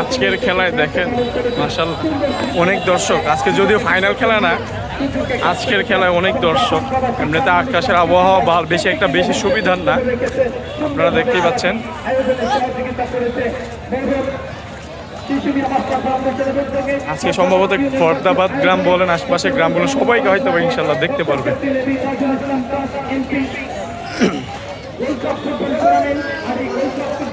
আজকের খেলায় দেখেন মার্শাল অনেক দর্শক। আজকে যদিও ফাইনাল খেলা না আজকের খেলায় অনেক দর্শক। এমনিতে আকাশের আবহাওয়া ভালো বেশি একটা বেশি সুবিধার না আপনারা দেখতেই পাচ্ছেন। আজকে সম্ভবত ফরদাবাদ গ্রাম বলেন আশপাশের গ্রামগুলো সবাইকে হয়তো ইনশাল্লাহ দেখতে পারবে।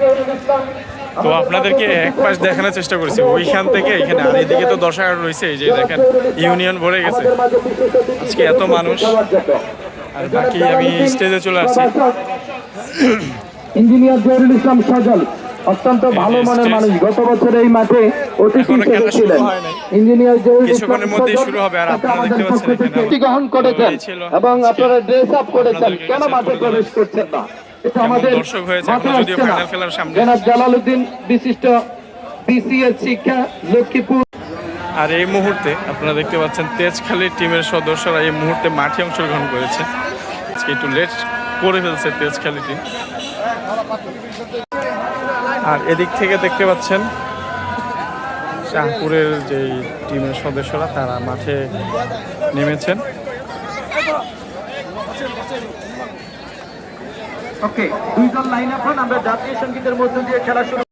জহুরুল ইসলাম তো। আপনাদেরকে এক পাশ দেখানোর চেষ্টা করছি। ওইখান থেকে এখানে আর এদিকে তো দশ হাজার রয়েছে এই যে দেখেন ইউনিয়ন ভরে গেছে। আজকে এত মানুষ আর বাকি আমি স্টেজে চলে আসছি। ইঞ্জিনিয়ার জহুরুল ইসলাম সজল। অত্যন্ত ভালো মনের মানুষ। গত বছর এই মাঠে অতিথি হিসেবে ছিলেন। ইঞ্জিনিয়ার আমাদের গ্রহণ করেছেন এবং আপনারা ড্রেস আপ করেছেন। কেন মাঠে প্রবেশ করছেন না? এটা আমাদের। জনাব জালালউদ্দিন বিশিষ্ট বিসিএস শিক্ষা লক্ষ্মীপুর। আর এই মুহূর্তে আপনারা দেখতে পাচ্ছেন তেজখালী টিমের সদস্যরা এই মুহূর্তে মাঠে অংশগ্রহণ করেছে। আজকে একটু লেট করে ফেলছে তেজখালী টিম আর এদিক থেকে দেখতে পাচ্ছেন শাহপুরের যে টিমের সদস্যরা, তারা মাঠে নেমেছেন। ওকে দুইজন লাইন আপ আমরা জাতীয় সঙ্গীতের মধ্য দিয়ে খেলা শুরু